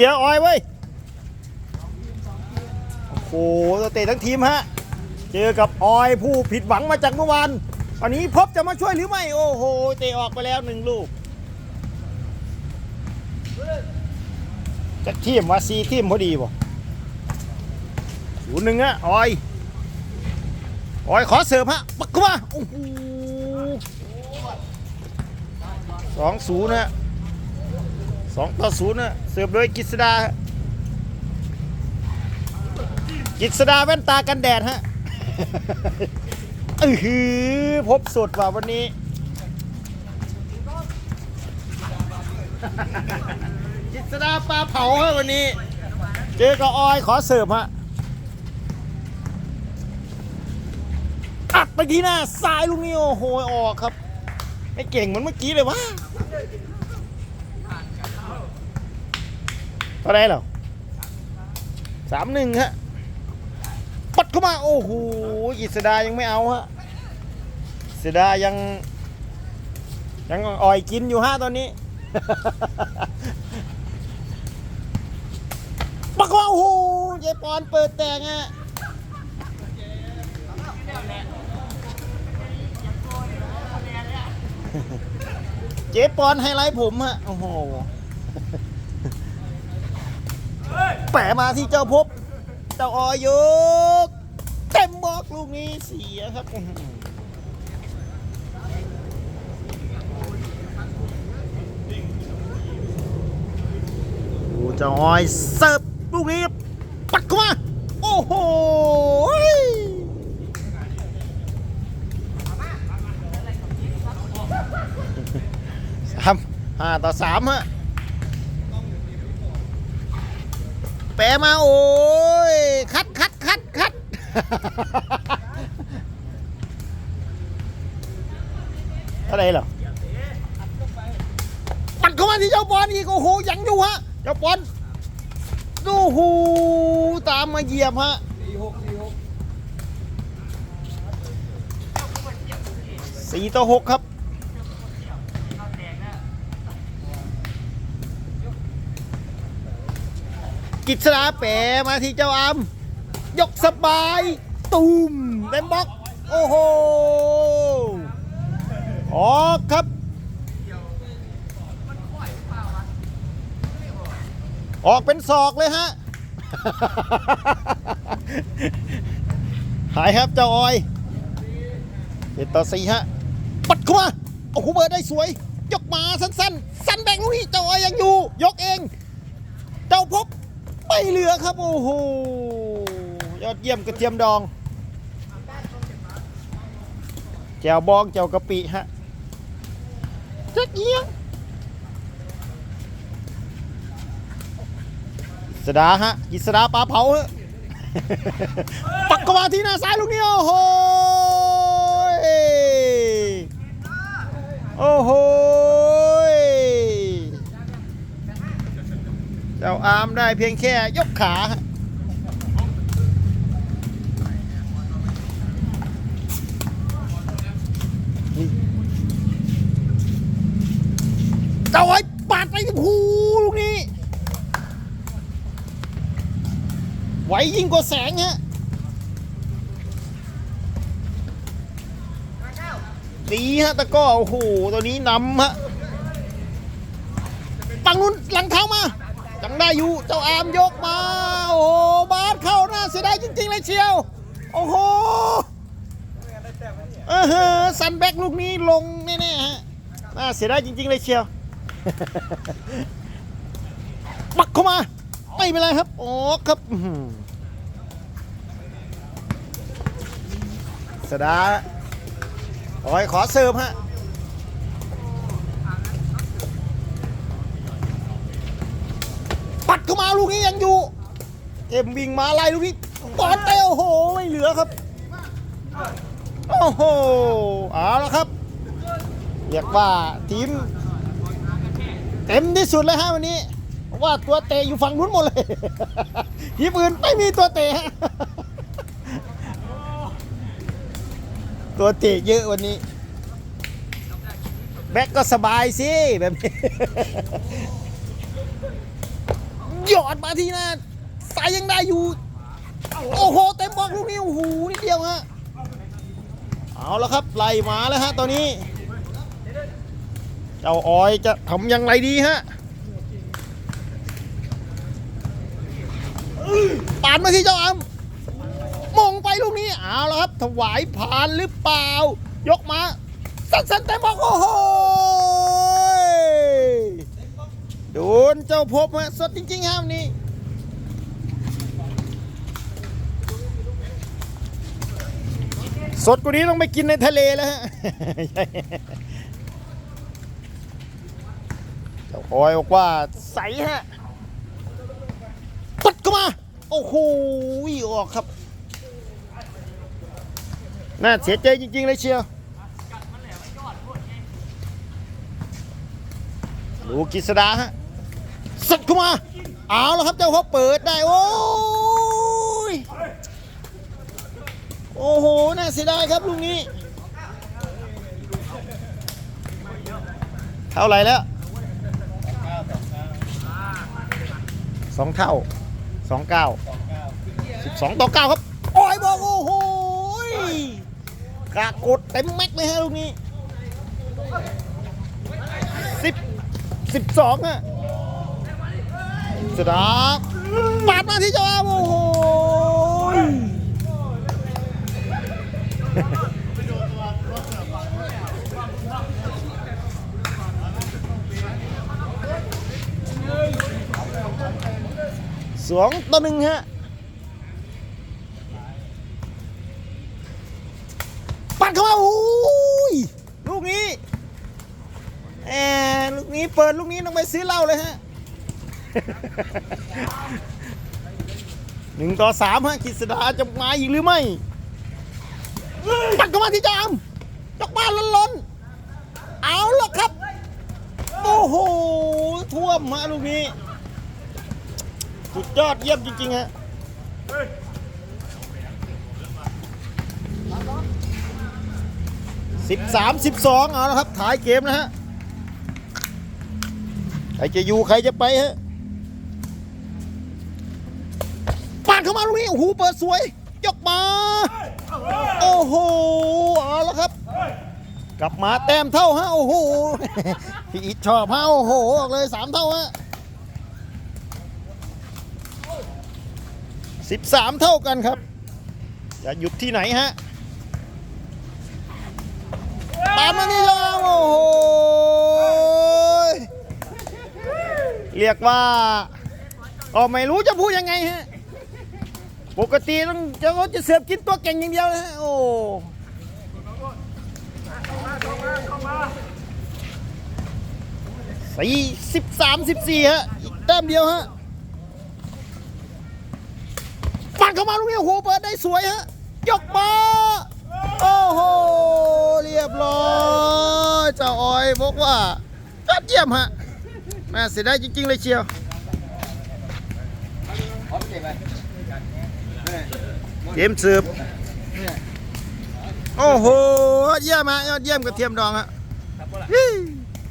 เดี๋ยวออยเว้ย โอ้โหเตะทั้งทีมฮะ เจอกับออยผู้ผิดหวังมาจากเมื่อวานวันนี้พบจะมาช่วยหรือไม่ โอ้โห เตะออกไปแล้วหนึ่งลูกจากทีมว่าซีทีมพอดีบ่ศูนย์หนึ่งอะออย ออยขอเสิร์ฟฮะปักเข้ามาโอ้โหสองศูนย์ฮะ สองต่อศูนย์ฮะเสิร์ฟโดยกิษดาฮะกิษดาแว่นตากันแดดฮะเออหือพบสดว่ะวันนี้ กิษดาปลาเผาฮะวันนี้ เจอกับออยขอเสิร์ฟฮะอัดไปที่หน้าซ้ายลูกนี้โอ้โหออกครับ ไม่เก่งเหมือนเมื่อกี้เลยวะเท่าไรเหรอสามหนึ่งฮะปัดเข้ามา โอ้โหอิสดายังไม่เอาฮะอิสดายัง ยังอ่อยกินอยู่ฮะตอนนี้ปักเข้ามาโอ้โหยายปอนเปิดแตงฮะเจ๊ปอนไฮไลท์ผมฮะ โอ้โห แปะมาที่เจ้าพบ เจ้าออยก เต็มบอกลูกนี้เสียครับอื้อหือโอ้เจ้าออยเสิร์ฟลูกนี้ปัดเข้ามาโอ้โหสามห้าต่อสามฮะ แปะมาโอ้ย คัดคัดคัดคัดอะไรเหรอปัดเข้ามาที่เจ้าบอลอีกโอ้โหยังอยู่ฮะ เจ้าบอลโอ้โหตามมาเหยียบฮะสี่ต่อหกครับ กิษณาแปรมาที่เจ้าอามยกสบายตูมเต็มบล็อก โอ้โห ออกครับ ออกเป็นศอกเลยฮะ หายครับเจ้าออยเจ็ดต่อสี่ฮะ ปัดเข้ามา โอ้โหเบิร์ดได้สวย ยกมาสั้นๆ สั้นแบงลูกนี้เจ้าออยยังอยู่ ยกเอง ไม่เหลือครับ โอ้โห ยอดเยี่ยมกระเทียมดอง แจวบองแจวกะปิฮะจักเอียงกิษดาฮะกิษดาปลาเผาฮะปักเข้ามาที่หน้าซ้ายลูกนี้โอ้โห โอ้โห เจ้าอาร์มได้เพียงแค่ยกขา เจ้าไอ้ปาดไปที่หูลูกนี้ ไหวยิ่งกว่าแสงฮะดีฮะตะก้อโอ้โหตัวนี้นำฮะปังนุนหลังเท้ามา จังได้อยู่เจ้าอามยกมา โอ้โหบาสเข้าหน้าเสียดายจริงๆเลยเชียว โอ้โหเออฮะซันแบ็กลูกนี้ลงแน่ๆฮะน่าเสียดายจริง ๆเลยเชียวปักเข้ามา ไม่เป็นไรครับโอ้ครับสดาโอ้ยขอเสิร์ฟฮะ ปัด เข้ามาลูกนี้ยังอยู่ เอ็มวิ่งมาไล่ลูกนี้บอลเตะโอ้โหไม่เหลือครับ โอ้โหเอาละครับเรียกว่าทีมเต็มที่สุดเลยฮะวันนี้ ว่าตัวเตะอยู่ฝั่งนู้นหมดเลยทีมอื่นไม่มีตัวเตะฮะตัวเตะเยอะวันนี้ แบ็กก็สบายสิแบบนี้ หยอดมาที่หน้าสายยังได้อยู่ โอ้โห เต็มบล็อกลูกนี้โอ้โหนิดเดียวฮะ เอาแล้วครับไล่มาแล้วฮะตอนนี้ เจ้าออยจะทำย่างไรดีฮะปานมาที่เจ้าอัมมงไปลูกนี้เอาแล้วครับ ถวายผ่านหรือเปล่า ยกมา สั้นๆเต็มบล็อกโอ้โห โด นเจ้าพบฮะสดจริงๆฮะวันนี้สดกว่านี้ต้องไปกินในทะเลแล้วฮะเจ้าออยบอกว่าใสฮะปัดเข้ามา โอ้โหออกครับ น่าเสียใจจริง ๆ เลยเชียวดูกิษดาฮะ สัดเข้ามา เอาแล้วครับเจ้าเขาเปิดได้ โอ้ย โอ้โห น่าเสียดายครับลูกนี้ เท่าไหร่แล้วสองเท่าสองเก้าสิบสองต่อเก้าครับ โอ้ยบอกโอ้โหยกากดเต็มแม็กเลยฮะลูกนี้สิบสิบสองฮะ สดาปาดมาที่เจ้าอาโอ้โหยสองต่อหนึ่งฮะปัดเข้ามาโอ้ยลูกนี้แหมลูกนี้เปิดลูกนี้ต้องไปซื้อเหล้าเลยฮะ หนึ่งต่อสามฮะกิษดาจะมาอีกหรือไม่ปัดเข้ามาที่จามจกบ้านล้นๆเอาละครับ โอ้โห ท่วมฮะลูกนี้ สุดยอดเยี่ยมจริง ๆ ฮะสิบสามสิบสองเอาละครับถ่ายเกมนะฮะ ใครจะอยู่ ใครจะไปฮะาดเข้ามาลูกนี้โอ้โหเปิดสวย ยกมา โอ้โหเอาละครับ กลับมาแต้มเท่าฮะโอ้โหพี่อิทชอบฮะโอ้โหออกเลยสามเท่าฮะสิบสามเท่ากันครับ จะหยุดที่ไหนฮะตามมานี่แล้วโอ้โหเรียกว่าก็ไม่รู้จะพูดยังไงฮะ ปกติต้องจะจะเสือบกินตัวเก่งอย่างเดียวนะฮะโอ้สี่สิบสามสิบสี่ฮะอีกแต้มเดียวฮะปัดเข้ามาลูกนี้โอ้โหเปิดได้สวยฮะยกมาโอ้โหเรียบร้อยเจ้าออยบอกว่ายอดเยี่ยมฮะแม่เสียดายจริง ๆ เลยเชียว เยมสืบโอ้โหยอดเยี่ยมฮะยอดเยี่ยมกระเทียมดองฮะ